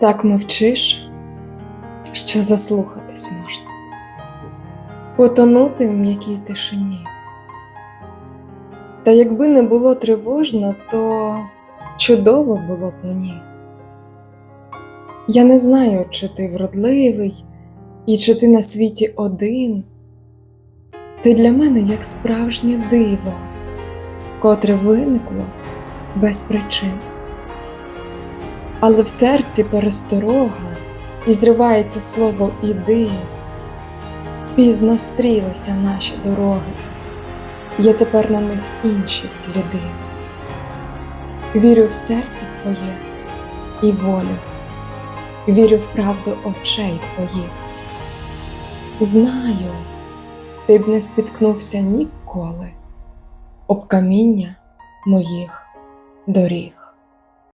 Так мовчиш, що заслухатись можна, потонути в м'якій тишині. Та якби не було тривожно, то чудово було б мені. Я не знаю, чи ти вродливий, і чи ти на світі один. Ти для мене як справжнє диво, котре виникло без причин. Але в серці пересторога і зривається слово іди. Пізно стрілися наші дороги, є тепер на них інші сліди. Вірю в серце твоє і волю, вірю в правду очей твоїх. Знаю, ти б не спіткнувся ніколи об каміння моїх доріг.